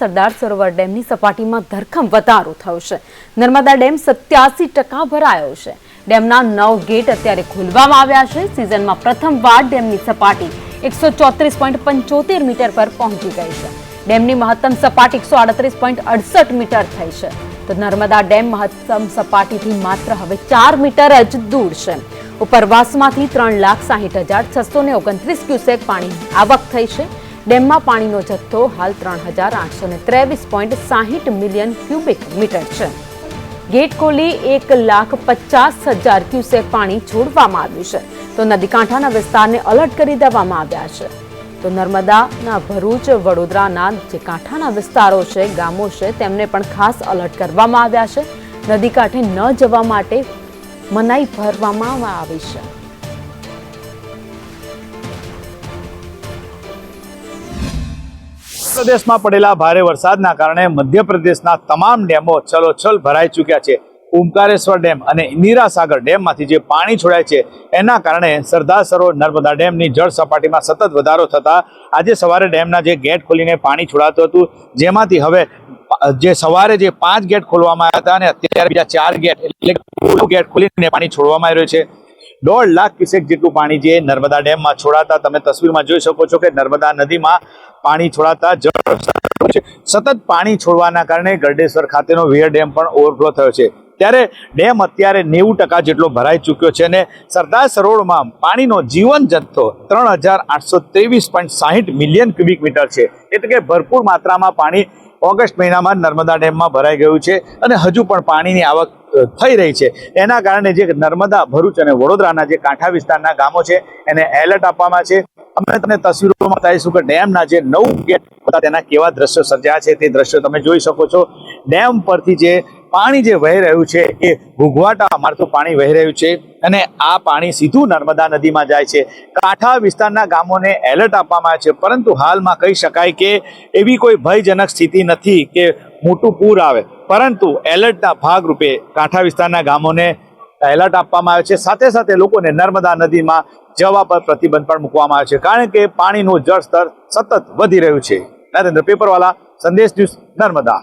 સરદાર સરોવર ડેમની સપાટીમાં ધરખમ વધારો થયો છે. નર્મદા ડેમ સત્યાસી ટકા ભરાયો છે. ડેમના નવ ગેટ અત્યારે ખોલવામાં આવ્યા છે. સિઝનમાં પ્રથમવાર ડેમની સપાટી એકસો ચોત્રીસ પોઈન્ટ પંચોતેર મીટર પર પહોંચી ગઈ છે. ડેમની મહત્તમ સપાટી એકસો આડત્રીસ પોઈન્ટ અડસઠ મીટર થઈ છે. તો નર્મદા ડેમ મહત્તમ સપાટીથી માત્ર હવે ચાર મીટર જ દૂર છે. ઉપરવાસમાંથી ત્રણ લાખ સાહીઠ હજાર છસો ને ઓગણત્રીસ ક્યુસેક પાણી આવક થઈ છે. ડેમમાં પાણીનો જથ્થો હાલ ત્રણ હજાર આઠસો ને ત્રેવીસ પોઈન્ટ સાહીઠ મિલિયન ક્યુબિક મીટર છે. ગેટ ખોલી એક લાખ પચાસ હજાર ક્યુસેક પાણી છોડવામાં આવ્યું છે. તો નદી કાંઠાના વિસ્તારને અલર્ટ કરી દેવામાં આવ્યા છે. તો નર્મદાના ભરૂચ, વડોદરાના જે કાંઠાના વિસ્તારો છે, ગામો છે, તેમને પણ ખાસ અલર્ટ કરવામાં આવ્યા છે. નદી કાંઠે ન જવા માટે મનાઈ ભરવામાં આવી છે. પ્રદેશમાં પડેલા ભારે વરસાદના કારણે મધ્યપ્રદેશના તમામ ડેમો છલોછલ ભરાઈ ચૂક્યા છે. ઓમકારેશ્વર ડેમ અને ઇન્દિરા સાગર ડેમમાંથી જે પાણી છોડાય છે, એના કારણે સરદાર સરોવર નર્મદા ડેમની જળ સપાટીમાં સતત વધારો થતા આજે સવારે ડેમના જે ગેટ ખોલીને પાણી છોડાતું હતું, જેમાંથી હવે જે સવારે જે પાંચ ગેટ ખોલવામાં આવ્યા હતા અને અત્યારે બીજા ચાર ગેટ એટલે ગેટ ખોલીને પાણી છોડવામાં આવ્યું છે. દોઢ લાખ ક્યુસેક જેટલું પાણી જે નર્મદા ડેમમાં છોડાતા, તમે તસવીરમાં જોઈ શકો છો કે નર્મદા નદીમાં પાણી છોડાતા જળ સતત પાણી છોડવાના કારણે ગરડેશ્વર ખાતેનો વિયર ડેમ પણ ઓવરફ્લો થયો છે. ત્યારે ડેમ અત્યારે નેવું ટકા જેટલો ભરાઈ ચૂક્યો છે અને સરદાર સરોવરમાં પાણીનો જીવન જથ્થો ત્રણ હજાર આઠસો ત્રેવીસ પોઈન્ટ સાહીઠ મિલિયન ક્યુબિક મીટર છે. એટલે કે ભરપૂર માત્રામાં પાણી ઓગસ્ટ મહિનામાં નર્મદા ડેમમાં ભરાઈ ગયું છે અને હજુ પણ પાણીની આવક થઈ રહી છે. એના કારણે જે નર્મદા ભરૂચ અને વડોદરાના જે કાંઠા વિસ્તારના ગામો છે, એને એલર્ટ આપવામાં છે. અમે તમને તસવીરોમાં બતાવીશું કે ડેમના જે નવ ગેટ હતા, તેના કેવા દ્રશ્યો સર્જાયા છે, તે દ્રશ્યો તમે જોઈ શકો છો. ડેમ પરથી જે પાણી જે વહી રહ્યું છે, એ ઘૂઘવાટા મારતું પાણી વહી રહ્યું છે. અને આ પાણી સીધું નર્મદા નદીમાં જાય છે. કાંઠા વિસ્તારના ગામોને એલર્ટ આપવામાં આવે છે, પરંતુ હાલમાં કહી શકાય કે એવી કોઈ ભયજનક સ્થિતિ નથી કે મોટું પૂર આવે. પરંતુ એલર્ટના ભાગરૂપે કાંઠા વિસ્તારના ગામોને એલર્ટ આપવામાં આવે છે. સાથે સાથે લોકોને નર્મદા નદીમાં જવા પર પ્રતિબંધ પણ મૂકવામાં આવે છે, કારણ કે પાણીનું જળસ્તર સતત વધી રહ્યું છે. નરેન્દ્ર પેપરવાલા, સંદેશ ન્યૂઝ નર્મદા.